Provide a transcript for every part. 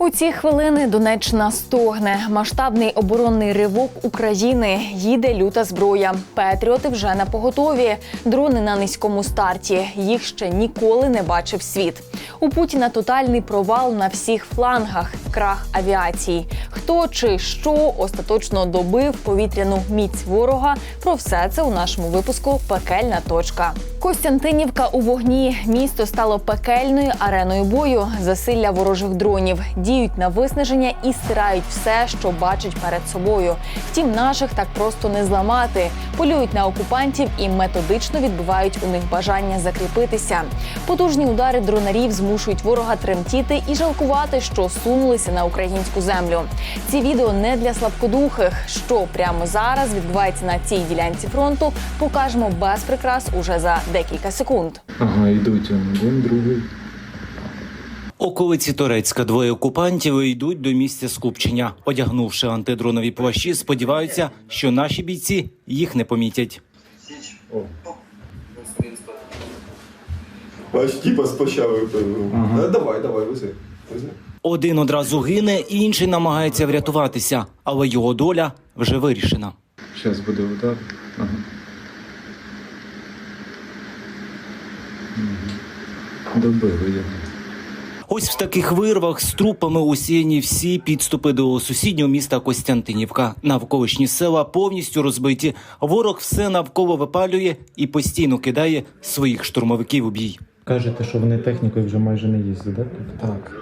У ці хвилини Донеччина стогне. Масштабний оборонний ривок України. Їде люта зброя. Петріоти вже на поготові. Дрони на низькому старті. Їх ще ніколи не бачив світ. У Путіна тотальний провал на всіх флангах. Крах авіації. Хто чи що остаточно добив повітряну міць ворога? Про все це у нашому випуску Пекельна точка. Костянтинівка у вогні. Місто стало пекельною ареною бою. Засилля ворожих дронів діють на виснаження і стирають все, що бачать перед собою. Втім, наших так просто не зламати. Полюють на окупантів і методично відбивають у них бажання закріпитися. Потужні удари дронарів змушують ворога тремтіти і жалкувати, що сунулися на українську землю. Ці відео не для слабкодухих. Що прямо зараз відбувається на цій ділянці фронту, покажемо без прикрас уже за декілька секунд. Ага, йдуть один, другий. Околиці Торецька двоє окупантів йдуть до місця скупчення. Одягнувши антидронові плащі, сподіваються, що наші бійці їх не помітять. Бач, типа спочатку. Ага. Ага. Давай, давай, вези. Вези. Один одразу гине, інший намагається врятуватися, але його доля вже вирішена. зараз буде удар. Ага. Добили його. Ось в таких вирвах з трупами усіяні всі підступи до сусіднього міста Костянтинівка. Навколишні села повністю розбиті. Ворог все навколо випалює і постійно кидає своїх штурмовиків у бій. Кажете, що вони технікою вже майже не їздять, так? Так.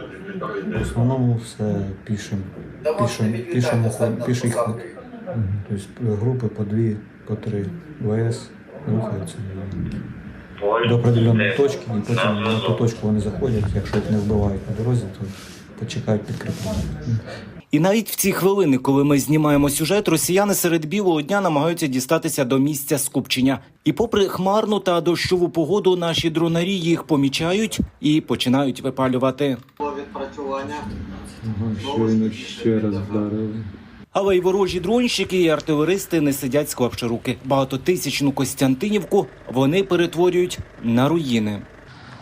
В основному все пішим. Пішим, пішим, ход. Тобто групи по дві, по три ВС рухаються до определеної точки, і потім на ту точку вони заходять. Якщо їх не вбивають на дорозі, то почекають підкріплення. І навіть в ці хвилини, коли ми знімаємо сюжет, росіяни серед білого дня намагаються дістатися до місця скупчення. І попри хмарну та дощову погоду, наші дронарі їх помічають і починають випалювати. Ага, щойно ще раз вдарили. Але й ворожі дронщики і артилеристи не сидять склавши руки. Багатотисячну Костянтинівку вони перетворюють на руїни.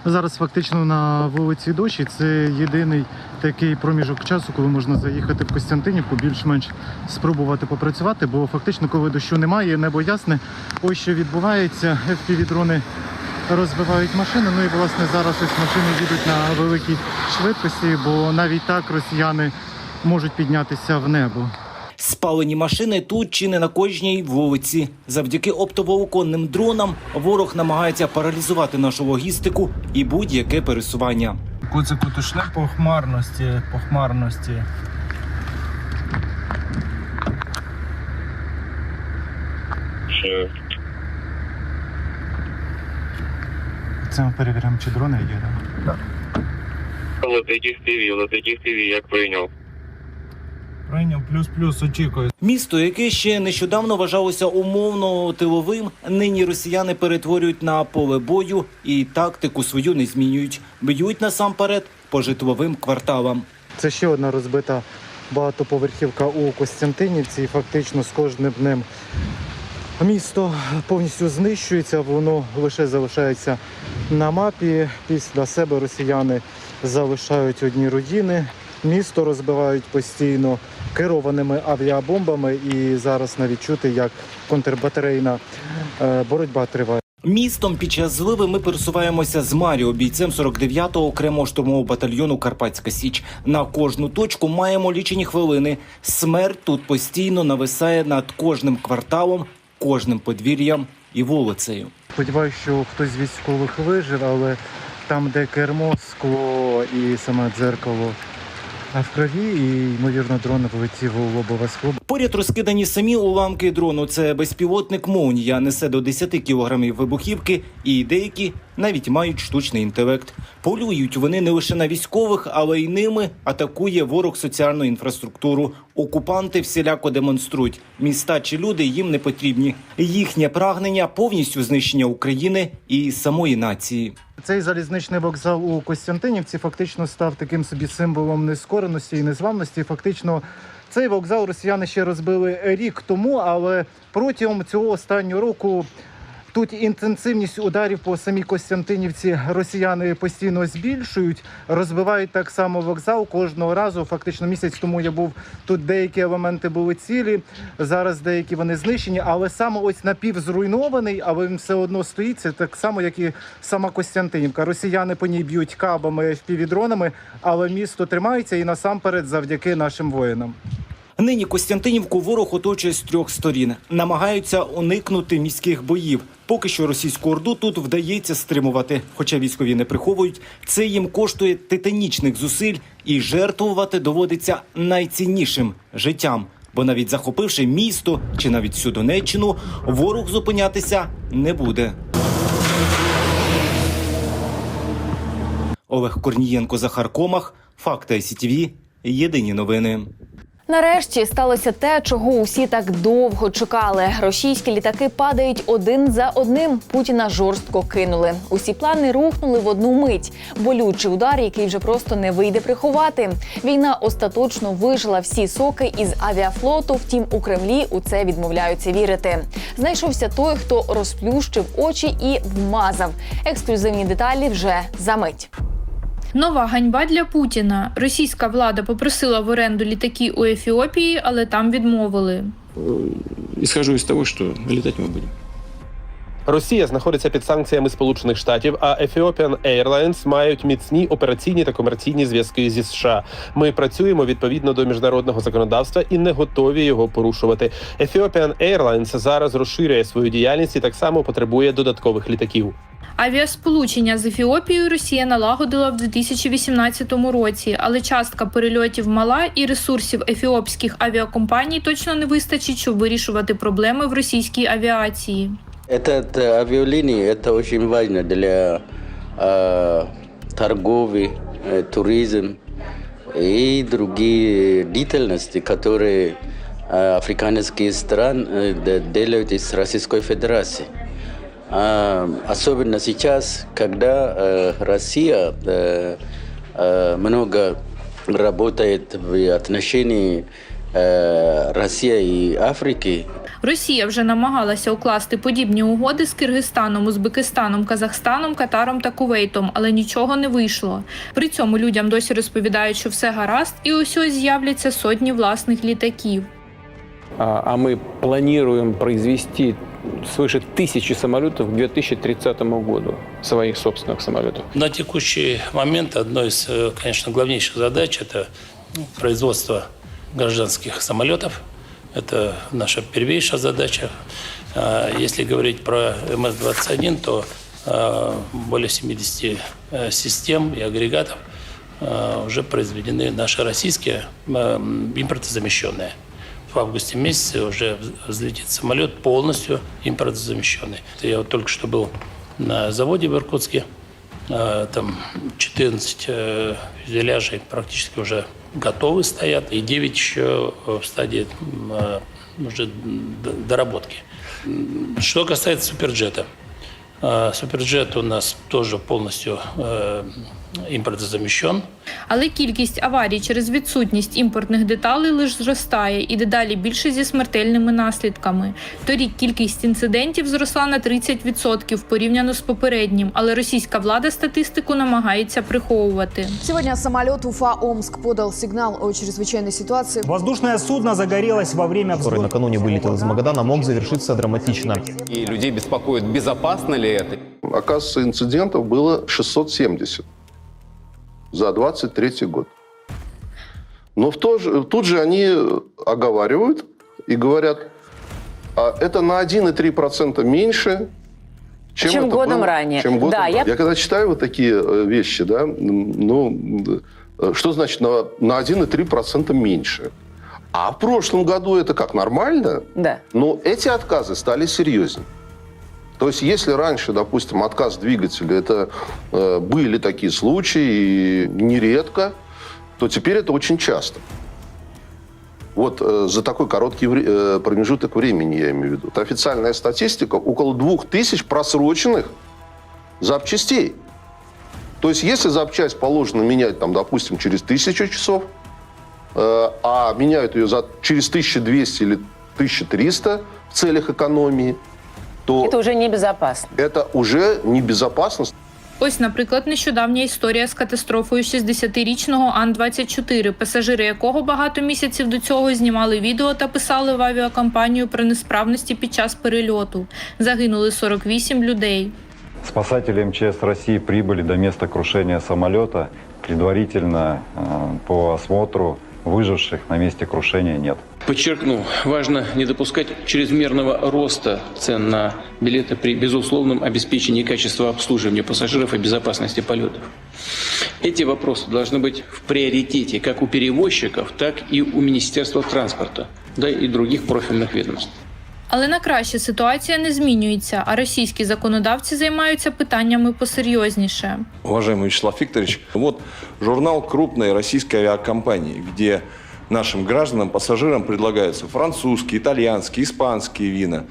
Зараз фактично на вулиці Дощі це єдиний такий проміжок часу, коли можна заїхати в Костянтинівку, більш-менш спробувати попрацювати, бо фактично, коли дощу немає, небо ясне, ось що відбувається. FPV-дрони розбивають машини. Ну і власне зараз ось машини їдуть на великій швидкості, бо навіть так росіяни можуть піднятися в небо. Спалені машини тут чи не на кожній вулиці. Завдяки оптоволоконним дронам ворог намагається паралізувати нашу логістику і будь-яке пересування. Куцику тушне по хмарності, по хмарності. Це ми перевіряємо, чи дрони є. Летить їх ТВ, летить їх ТВ, як прийняв. Плюс-плюс, очікую. Місто, яке ще нещодавно вважалося умовно тиловим, нині росіяни перетворюють на поле бою і тактику свою не змінюють. Б'ють насамперед по житловим кварталам. Це ще одна розбита багатоповерхівка у Костянтинівці. І фактично з кожним днем місто повністю знищується, воно лише залишається на мапі. Після себе росіяни залишають одні руїни. Місто розбивають постійно керованими авіабомбами, і зараз навіть чути, як контрбатарейна е, боротьба триває. Містом під час зливи ми пересуваємося з Маріо, бійцем 49-го окремого штурмового батальйону Карпатська Січ. На кожну точку маємо лічені хвилини. Смерть тут постійно нависає над кожним кварталом, кожним подвір'ям і вулицею. Сподіваюся, що хтось з військових вижив, але там, де кермо, скло і саме дзеркало а в крові, і ймовірно дрон влетів у лобове скло. Поряд розкидані самі уламки дрону. Це безпілотник Молнія, несе до 10 кілограмів вибухівки, і деякі навіть мають штучний інтелект. Полюють вони не лише на військових, але й ними атакує ворог соціальну інфраструктуру. Окупанти всіляко демонструють. Міста чи люди їм не потрібні. Їхнє прагнення повністю знищення України і самої нації. Цей залізничний вокзал у Костянтинівці фактично став таким собі символом нескореності і незламності. Фактично, цей вокзал росіяни ще розбили рік тому, але протягом цього останнього року Тут інтенсивність ударів по самій Костянтинівці росіяни постійно збільшують, розбивають так само вокзал кожного разу. Фактично місяць тому я був тут. Деякі елементи були цілі. Зараз деякі вони знищені, але саме ось напівзруйнований, але він все одно стоїть. Це так само, як і сама Костянтинівка. Росіяни по ній б'ють кабами, впівдронами, але місто тримається і насамперед завдяки нашим воїнам. Нині Костянтинівку ворог оточує з трьох сторін. Намагаються уникнути міських боїв. Поки що російську орду тут вдається стримувати. Хоча військові не приховують, це їм коштує титанічних зусиль і жертвувати доводиться найціннішим життям. Бо навіть захопивши місто чи навіть всю Донеччину, ворог зупинятися не буде. Олег Корнієнко, Захар Комах, Факти СІТВ. Єдині новини. Нарешті сталося те, чого усі так довго чекали. Російські літаки падають один за одним. Путіна жорстко кинули. Усі плани рухнули в одну мить. Болючий удар, який вже просто не вийде приховати. Війна остаточно вижила всі соки із авіафлоту. Втім, у Кремлі у це відмовляються вірити. Знайшовся той, хто розплющив очі і вмазав. Ексклюзивні деталі вже за мить. Нова ганьба для Путіна. Російська влада попросила в оренду літаки у Ефіопії, але там відмовили. исхожу из того, что летать мы будем. Росія знаходиться під санкціями Сполучених Штатів, а Ethiopian Airlines мають міцні операційні та комерційні зв'язки зі США. Ми працюємо відповідно до міжнародного законодавства і не готові його порушувати. Ethiopian Airlines зараз розширює свою діяльність і так само потребує додаткових літаків. Авіасполучення з Ефіопією Росія налагодила в 2018 році, але частка перельотів мала і ресурсів ефіопських авіакомпаній точно не вистачить, щоб вирішувати проблеми в російській авіації. Этот э, авиалинии это очень важно для э, торговли, э, туризм и другие деятельности, которые э, африканские страны э, де- делают из Российской Федерации. А, особенно сейчас, когда э, Россия э, э, много работает в отношении э, России и Африки, Росія вже намагалася укласти подібні угоди з Киргизстаном, Узбекистаном, Казахстаном, Катаром та Кувейтом, але нічого не вийшло. При цьому людям досі розповідають, що все гаразд, і ось ось з'являться сотні власних літаків. А, а мы планируем произвести свыше тысячи самолетов к 2030 году, своих собственных самолетов. На текущий момент одной из, э, конечно, главнейших задач – это ну, производство гражданских самолетов. Это наша первейшая задача. А Если говорить про МС-21, то а, более 70 э, систем и агрегатов а, уже произведены наши российские, импортозамещенные. В августе месяце уже взлетит самолет полностью импортозамещенный. Я вот только что был на заводе в Иркутске. А, Там 14 э, фюзеляжей практически уже готовы стоят, и 9 еще в стадии а, уже доработки. Что касается суперджета. А, Суперджет у нас тоже полностью э, импортозамещен. Але кількість аварій через відсутність імпортних деталей лише зростає і дедалі більше зі смертельними наслідками. Торік кількість інцидентів зросла на 30% порівняно з попереднім, але російська влада статистику намагається приховувати. Сегодня самолет Уфа-Омск подал сигнал о чрезвычайной ситуации. Воздушное судно загорелось во время Который накануне вылетел из Магадана, мог завершиться драматично. И людей беспокоит, безопасно ли это. Оказывается, инцидентов было 670 за 23 год. Но в то же, тут же они оговаривают и говорят, а это на 1,3% меньше, чем, Чем годом было- ранее. Чем годом Да, ранее. я- я когда читаю вот такие э, вещи, да, ну, э, что значит на, на 1,3% меньше? А в прошлом году это как, нормально? Да. Но эти отказы стали серьезнее. То есть, если раньше, допустим, отказ двигателя, это э, были такие случаи, и нередко, то теперь это очень часто. Вот э, за такой короткий вре- э, промежуток времени, я имею в виду. Это официальная статистика, около двух тысяч просроченных запчастей. То есть, если запчасть положено менять, там, допустим, через тысячу часов, э, а меняют ее за, через 1200 или 1300 в целях экономии, то Это уже небезопасно. это уже небезопасно. Ось, наприклад, нещодавня історія з катастрофою 60-річного Ан-24, пасажири якого багато місяців до цього знімали відео та писали в авіакомпанію про несправності під час перельоту. Загинули 48 людей. Спасатели МЧС России прибыли до места крушения самолета. Предварительно э, по осмотру выживших на месте крушения нет. Подчеркну, важно не допускать чрезмерного роста цен на билеты при безусловном обеспечении качества обслуживания пассажиров и безопасности полетов. Эти вопросы должны быть в приоритете как у перевозчиков, так и у Министерства транспорта, да и других профильных ведомств. Але на краще ситуація не змінюється, а російські законодавці займаються питаннями посерйозніше. Уважаемый Вячеслав Викторович, вот журнал крупной российской авиакомпании, где нашим гражданам, пассажирам предлагаются французские, итальянские, испанские вина.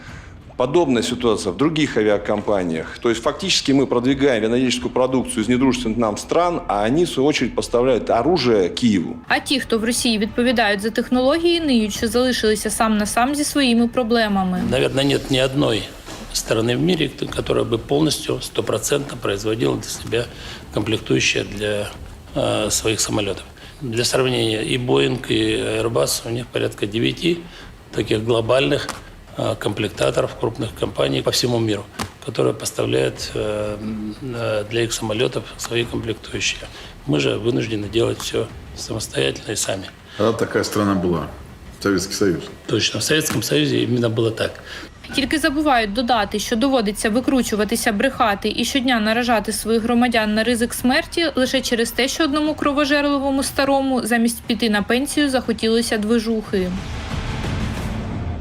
Подобная ситуация в других авиакомпаниях. То есть фактически мы продвигаем винодельческую продукцию из недружественных нам стран, а они, в свою очередь, поставляют оружие Киеву. А ті, хто в Росії відповідають за технології, ниють, що залишилися сам на сам зі своїми проблемами. Наверное, нет ни одной страны в мире, кто- которая бы полностью, стопроцентно производила для себя комплектующие для э, своих самолетов. Для сравнения, и Boeing, и Airbus, у них порядка 9 таких глобальных э, комплектаторов крупных компаний по всему миру, которые поставляют э, э, для их самолетов свои комплектующие. Мы же вынуждены делать все самостоятельно и сами. А такая страна была. Советский Союз. Точно, в Советском Союзе именно было так. Тільки забувають додати, що доводиться викручуватися, брехати і щодня наражати своїх громадян на ризик смерті лише через те, що одному кровожерливому старому замість піти на пенсію захотілося движухи.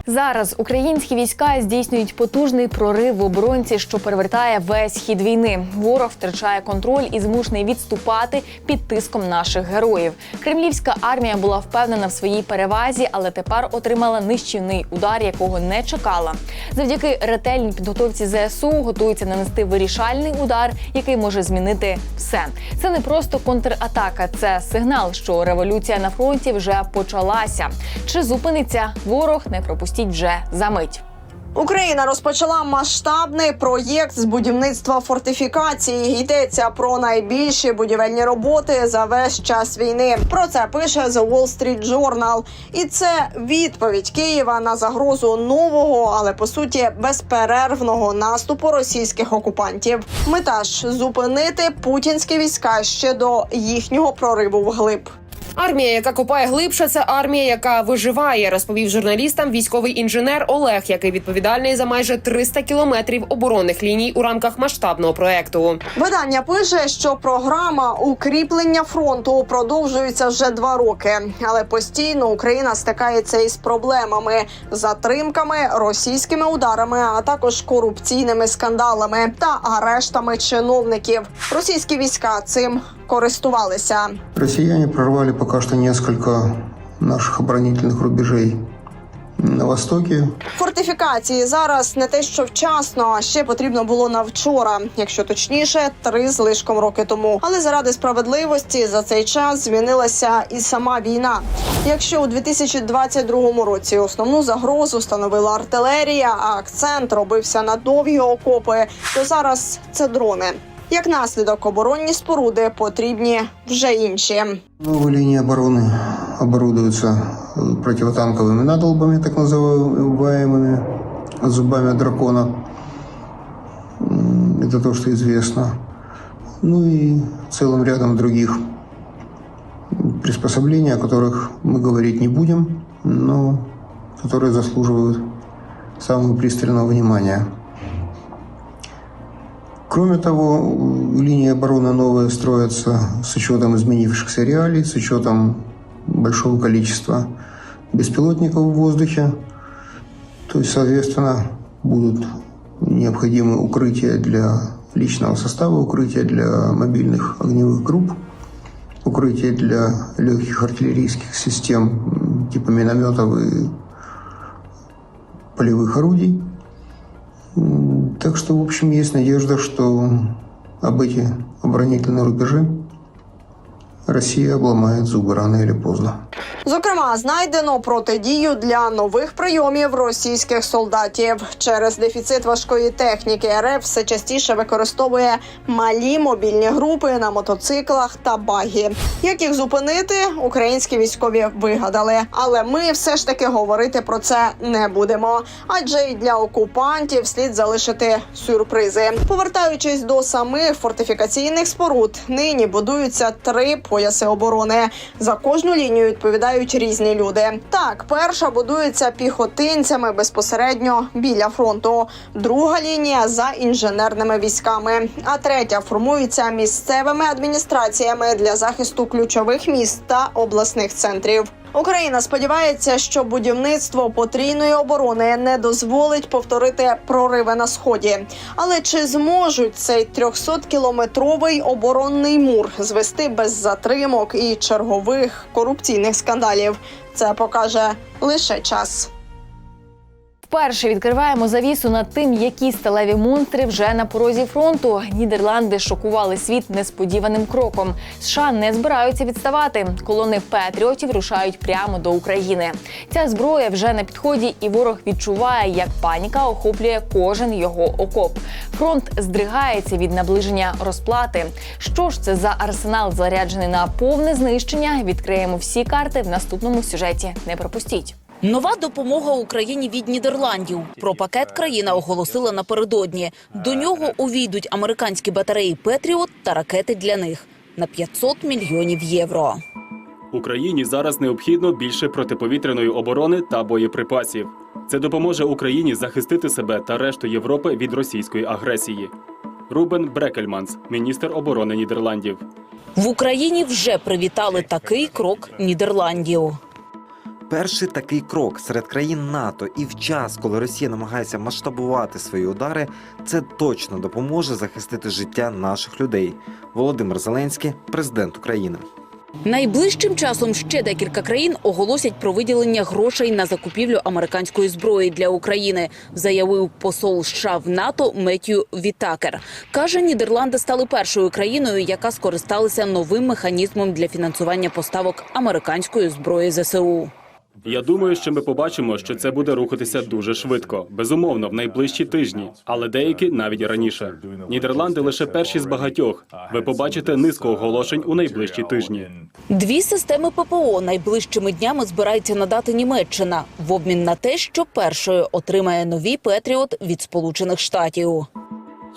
Зараз українські війська здійснюють потужний прорив в оборонці, що перевертає весь хід війни. Ворог втрачає контроль і змушений відступати під тиском наших героїв. Кремлівська армія була впевнена в своїй перевазі, але тепер отримала нищівний удар, якого не чекала. Завдяки ретельній підготовці ЗСУ готується нанести вирішальний удар, який може змінити все. Це не просто контратака, це сигнал, що революція на фронті вже почалася. Чи зупиниться ворог? Не пропустіть вже за мить. Україна розпочала масштабний проєкт з будівництва фортифікації. Йдеться про найбільші будівельні роботи за весь час війни. Про це пише The Wall Street Journal. І це відповідь Києва на загрозу нового, але по суті безперервного наступу російських окупантів. Мета ж зупинити путінські війська ще до їхнього прориву вглиб. Армія, яка копає глибше, це армія, яка виживає, розповів журналістам військовий інженер Олег, який відповідальний за майже 300 кілометрів оборонних ліній у рамках масштабного проекту. Видання пише, що програма укріплення фронту продовжується вже два роки, але постійно Україна стикається із проблемами, затримками, російськими ударами, а також корупційними скандалами та арештами чиновників. Російські війська цим користувалися. Россияне прорвали пока что несколько наших оборонительных рубежей на востоке. Фортифікації зараз не те, що вчасно, а ще потрібно було на вчора, якщо точніше, три з лишком роки тому. Але заради справедливості за цей час змінилася і сама війна. Якщо у 2022 році основну загрозу становила артилерія, а акцент робився на довгі окопи, то зараз це дрони. Як наслідок оборонні споруди потрібні вже інші. Новые линии обороны оборудуются э, противотанковыми надолбами, так называемыми зубами дракона. М, Это то, что известно. Ну и целым рядом других приспособлений, о которых мы говорить не будем, но которые заслуживают самого пристального внимания. Кроме того, линии обороны новые строятся с учетом изменившихся реалий, с учетом большого количества беспилотников в воздухе. То есть, соответственно, будут необходимы укрытия для личного состава, укрытия для мобильных огневых групп, укрытия для легких артиллерийских систем типа минометов и полевых орудий. Так что, в общем, есть надежда, что об эти оборонительные рубежи Россия обломает зубы рано или поздно. Зокрема, знайдено протидію для нових прийомів російських солдатів. Через дефіцит важкої техніки РФ все частіше використовує малі мобільні групи на мотоциклах та багі. Як їх зупинити, українські військові вигадали. Але ми все ж таки говорити про це не будемо. Адже й для окупантів слід залишити сюрпризи. Повертаючись до самих фортифікаційних споруд, нині будуються три пояси оборони. За кожну лінію відповідають різні люди. Так, перша будується піхотинцями безпосередньо біля фронту. Друга лінія за інженерними військами. А третя формується місцевими адміністраціями для захисту ключових міст та обласних центрів. Україна сподівається, що будівництво потрійної оборони не дозволить повторити прориви на сході. Але чи зможуть цей 300-кілометровий оборонний мур звести без затримок і чергових корупційних скандалів? Це покаже лише час. Вперше відкриваємо завісу над тим, які сталеві монстри вже на порозі фронту. Нідерланди шокували світ несподіваним кроком. США не збираються відставати. Колони патріотів рушають прямо до України. Ця зброя вже на підході, і ворог відчуває, як паніка охоплює кожен його окоп. Фронт здригається від наближення розплати. Що ж це за арсенал заряджений на повне знищення? Відкриємо всі карти в наступному сюжеті. Не пропустіть. Нова допомога Україні від Нідерландів. Про пакет країна оголосила напередодні. До нього увійдуть американські батареї Петріот та ракети для них на 500 мільйонів євро. Україні зараз необхідно більше протиповітряної оборони та боєприпасів. Це допоможе Україні захистити себе та решту Європи від російської агресії. Рубен Брекельманс, міністр оборони Нідерландів. В Україні вже привітали такий крок Нідерландів. Перший такий крок серед країн НАТО і в час, коли Росія намагається масштабувати свої удари, це точно допоможе захистити життя наших людей. Володимир Зеленський, президент України. Найближчим часом ще декілька країн оголосять про виділення грошей на закупівлю американської зброї для України, заявив посол США в НАТО Меттью Вітакер. Каже, Нідерланди стали першою країною, яка скористалася новим механізмом для фінансування поставок американської зброї ЗСУ. Я думаю, що ми побачимо, що це буде рухатися дуже швидко, безумовно, в найближчі тижні, але деякі навіть раніше. Нідерланди лише перші з багатьох. Ви побачите низку оголошень у найближчі тижні. Дві системи ППО найближчими днями збирається надати Німеччина в обмін на те, що першою отримає нові Петріот від Сполучених Штатів.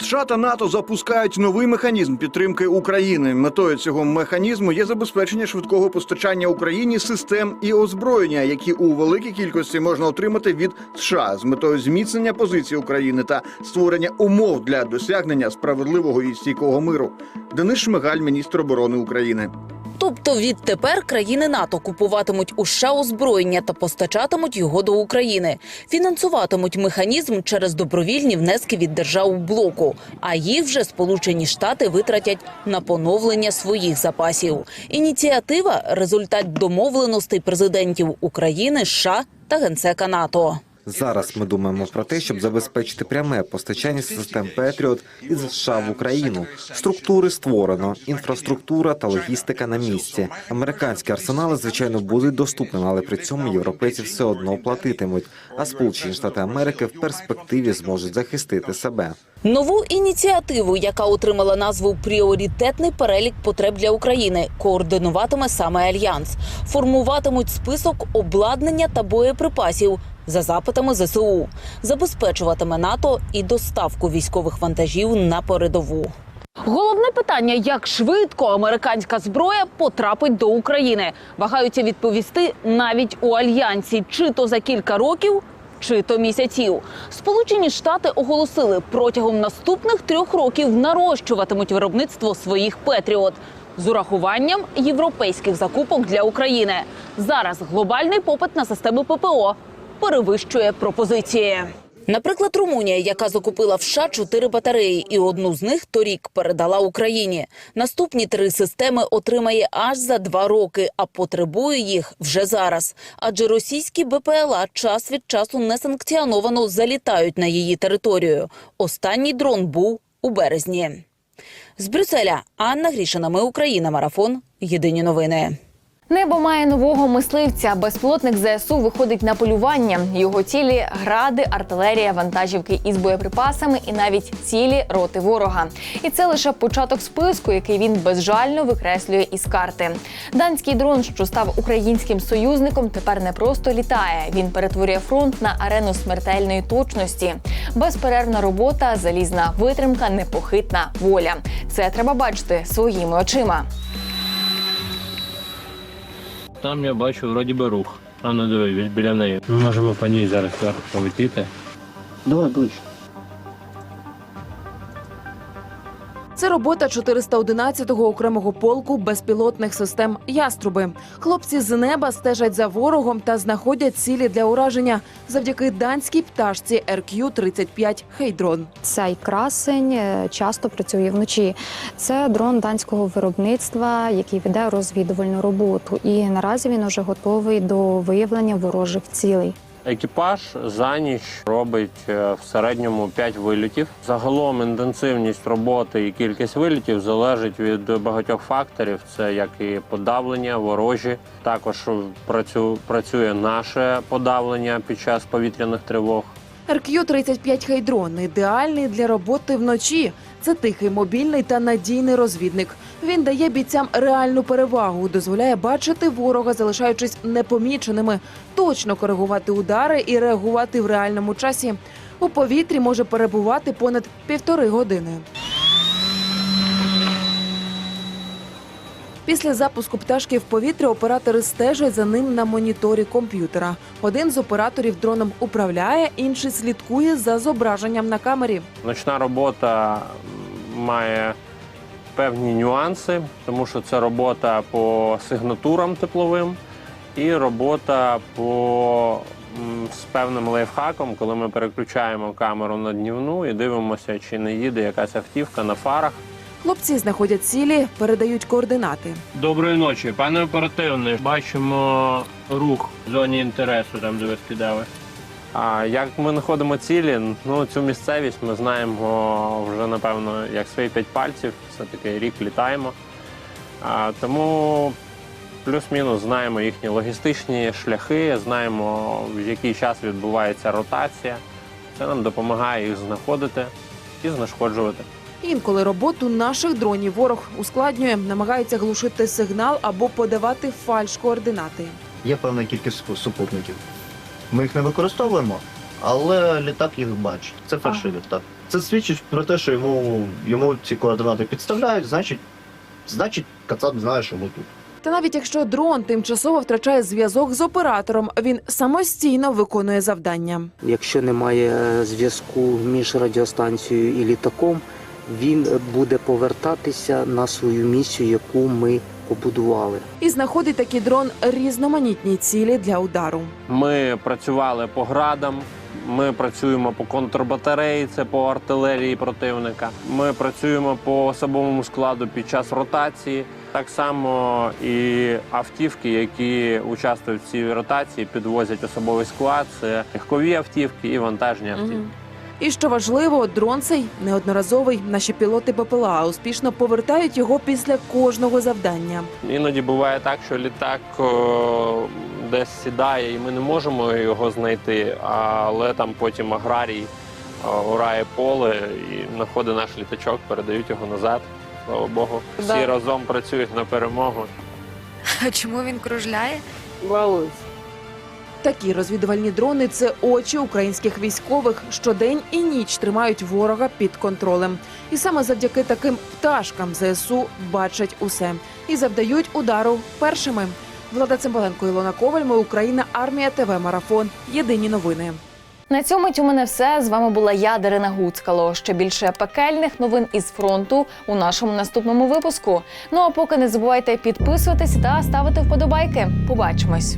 США та НАТО запускають новий механізм підтримки України. Метою цього механізму є забезпечення швидкого постачання Україні систем і озброєння, які у великій кількості можна отримати від США з метою зміцнення позиції України та створення умов для досягнення справедливого і стійкого миру. Денис Шмигаль, міністр оборони України. Тобто відтепер країни НАТО купуватимуть у США озброєння та постачатимуть його до України, фінансуватимуть механізм через добровільні внески від держав блоку. А їх вже Сполучені Штати витратять на поновлення своїх запасів. Ініціатива результат домовленостей президентів України, США та генсека НАТО. Зараз ми думаємо про те, щоб забезпечити пряме постачання систем Петріот із США в Україну. Структури створено, інфраструктура та логістика на місці. Американські арсенали, звичайно, будуть доступними, але при цьому європейці все одно платитимуть. А Сполучені Штати Америки в перспективі зможуть захистити себе. Нову ініціативу, яка отримала назву Пріоритетний перелік потреб для України, координуватиме саме альянс. Формуватимуть список обладнання та боєприпасів за запитами ЗСУ, забезпечуватиме НАТО і доставку військових вантажів на передову. Головне питання: як швидко американська зброя потрапить до України, вагаються відповісти навіть у альянсі, чи то за кілька років, чи то місяців. Сполучені Штати оголосили, протягом наступних трьох років нарощуватимуть виробництво своїх Петріот з урахуванням європейських закупок для України. Зараз глобальний попит на системи ППО перевищує пропозиції. Наприклад, Румунія, яка закупила в США чотири батареї, і одну з них торік передала Україні. Наступні три системи отримає аж за два роки, а потребує їх вже зараз. Адже російські БПЛА час від часу несанкціоновано залітають на її територію. Останній дрон був у березні. З Брюсселя Анна Грішина. Ми Україна. Марафон. Єдині новини. Небо має нового мисливця. Безпілотник ЗСУ виходить на полювання. Його цілі гради, артилерія, вантажівки із боєприпасами і навіть цілі роти ворога. І це лише початок списку, який він безжально викреслює із карти. Данський дрон, що став українським союзником, тепер не просто літає. Він перетворює фронт на арену смертельної точності. Безперервна робота, залізна витримка, непохитна воля. Це треба бачити своїми очима. Там я бачу вроді би рух. А ну диви, біля неї. Ми можемо по ній зараз зверху полетіти. Давай ближче. Це робота 411-го окремого полку безпілотних систем Яструби. Хлопці з неба стежать за ворогом та знаходять цілі для ураження завдяки данській пташці RQ-35 Хейдрон. Цей красень е, часто працює вночі. Це дрон данського виробництва, який веде розвідувальну роботу. І наразі він уже готовий до виявлення ворожих цілей. Екіпаж за ніч робить е, в середньому 5 вильотів. Загалом інтенсивність роботи і кількість вильотів залежить від багатьох факторів. Це як і подавлення, ворожі. Також працю- працює наше подавлення під час повітряних тривог. RQ-35 Хейдрон ідеальний для роботи вночі. Це тихий, мобільний та надійний розвідник. Він дає бійцям реальну перевагу, дозволяє бачити ворога, залишаючись непоміченими, точно коригувати удари і реагувати в реальному часі. У повітрі може перебувати понад півтори години. Після запуску пташки в повітря оператори стежать за ним на моніторі комп'ютера. Один з операторів дроном управляє, інший слідкує за зображенням на камері. Ночна робота має певні нюанси, тому що це робота по сигнатурам тепловим і робота по з певним лайфхаком, коли ми переключаємо камеру на днівну і дивимося, чи не їде якась автівка на фарах. Хлопці знаходять цілі, передають координати. Доброї ночі, пане оперативний. Бачимо рух в зоні інтересу, там де ви скидали. А як ми знаходимо цілі? Ну цю місцевість ми знаємо вже напевно як свої п'ять пальців. Все таки рік літаємо. А, тому плюс-мінус знаємо їхні логістичні шляхи, знаємо в який час відбувається ротація. Це нам допомагає їх знаходити і знешкоджувати. Інколи роботу наших дронів ворог ускладнює, намагається глушити сигнал або подавати фальш координати. Є певна кількість супутників. Ми їх не використовуємо, але літак їх бачить. Це перший літак. Це свідчить про те, що йому, йому ці координати підставляють, значить, значить, Кацап знає, що ми тут. Та навіть якщо дрон тимчасово втрачає зв'язок з оператором, він самостійно виконує завдання. Якщо немає е, зв'язку між радіостанцією і літаком, він буде повертатися на свою місію, яку ми побудували. І знаходить такий дрон різноманітні цілі для удару. Ми працювали по градам. Ми працюємо по контрбатареї, це по артилерії противника. Ми працюємо по особовому складу під час ротації. Так само і автівки, які участвують в цій ротації, підвозять особовий склад. Це легкові автівки і вантажні автівки. І що важливо, дрон цей неодноразовий. Наші пілоти БПЛА успішно повертають його після кожного завдання. Іноді буває так, що літак о, десь сідає, і ми не можемо його знайти, але там потім аграрій о, орає поле і знаходить наш літачок, передають його назад. Слава Богу. Всі Да. разом працюють на перемогу. А чому він кружляє? Балуюсь. Такі розвідувальні дрони це очі українських військових. Щодень і ніч тримають ворога під контролем. І саме завдяки таким пташкам ЗСУ бачать усе і завдають удару першими. Влада Цимбаленко, Ілона Коваль. Ми Україна. Армія ТВ Марафон. Єдині новини. На цьому у мене все. З вами була я, Дарина Гуцкало. Ще більше пекельних новин із фронту у нашому наступному випуску. Ну а поки не забувайте підписуватись та ставити вподобайки. Побачимось.